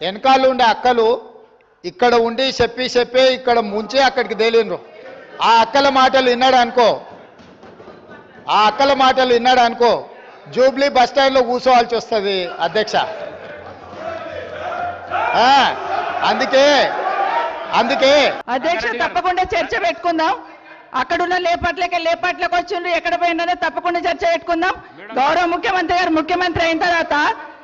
వెనకాల ఉండే అక్కలు ఇక్కడ ఉండి చెప్పి చెప్పి ఇక్కడ ముంచి అక్కడికి తేలిండ్రు. ఆ అక్కల మాటలు విన్నాడు అనుకో? ఆ అక్కల మాటలు విన్నాడు అనుకో? జూబ్లీ బస్ స్టాండ్లో కూర్చోవాల్సి వస్తుంది అధ్యక్ష. ఆ, అందుకే అందుకే. అధ్యక్ష తప్పకుండా చర్చ పెట్టుకుందాం. అక్కడున్న లేపట్లకి లేపట్లకు వచ్చిండ్రు ఎక్కడ పోయిందో తప్పకుండా చర్చ పెట్టుకుందాం. గౌరవ ముఖ్యమంత్రి గారు ముఖ్యమంత్రి అయిన తర్వాత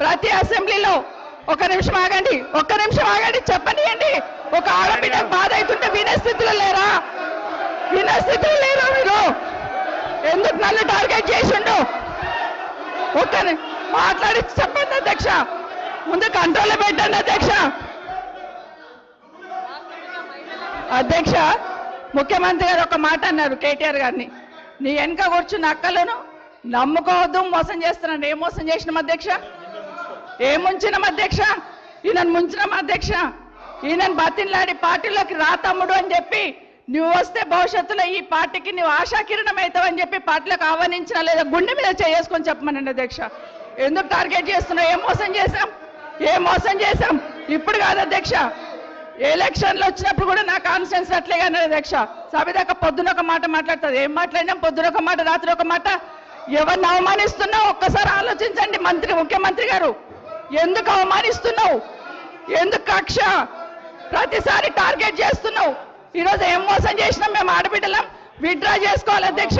ప్రతి అసెంబ్లీలో ఒక నిమిషం ఆగండి ఒక్క నిమిషం ఆగండి చెప్పనియండి. ఒక ఆడబిడ్డ బాధ అవుతుంటే వినే స్థితిలో లేరా? వినే స్థితిలో లేరా మీరు? ఎందుకు నన్ను టార్గెట్ చేసిండు? ఒక్క మాట్లాడి చెప్పండి అధ్యక్ష. ముందు కంట్రోల్లో పెట్టండి అధ్యక్ష. అధ్యక్ష ముఖ్యమంత్రి గారు ఒక మాట అన్నారు కేటీఆర్ గారిని. నీ వెనక కూర్చున్న అక్కలను నమ్ముకోవద్దు మోసం చేస్తున్నాను ఏం మోసం చేసినాం అధ్యక్ష? ఏం ముంచినాం అధ్యక్ష? ఈయనను ముంచినాం అధ్యక్ష? ఈయనను బతిన్లాడి పార్టీలోకి రా తమ్ముడు అని చెప్పి నువ్వు వస్తే భవిష్యత్తులో ఈ పార్టీకి నువ్వు ఆశాకిరణం అవుతావు అని చెప్పి పార్టీలకు ఆహ్వానించిన లేదా గుండె మీద చేసుకొని చెప్పమనండి అధ్యక్ష. ఎందుకు టార్గెట్ చేస్తున్నావు? ఏం మోసం చేశాం? ఏం మోసం చేశాం? ఇప్పుడు కాదు అధ్యక్ష. ఎలక్షన్లు వచ్చినప్పుడు కూడా నా కాన్ఫిడెన్స్ కానీ అధ్యక్ష. సభ పొద్దున ఒక మాట మాట్లాడుతుంది. ఏం మాట్లాడినాం? పొద్దున ఒక మాట రాత్రి ఒక మాట. ఎవరిని అవమానిస్తున్నావు? ఒక్కసారి ఆలోచించండి మంత్రి ముఖ్యమంత్రి గారు. ఎందుకు అవమానిస్తున్నావు? ఎందుకు కక్ష ప్రతిసారి టార్గెట్ చేస్తున్నావు? ఈరోజు ఏం మోసం చేసినాం మేము ఆడబిడ్డలం? విత్డ్రా చేసుకోవాలి అధ్యక్ష.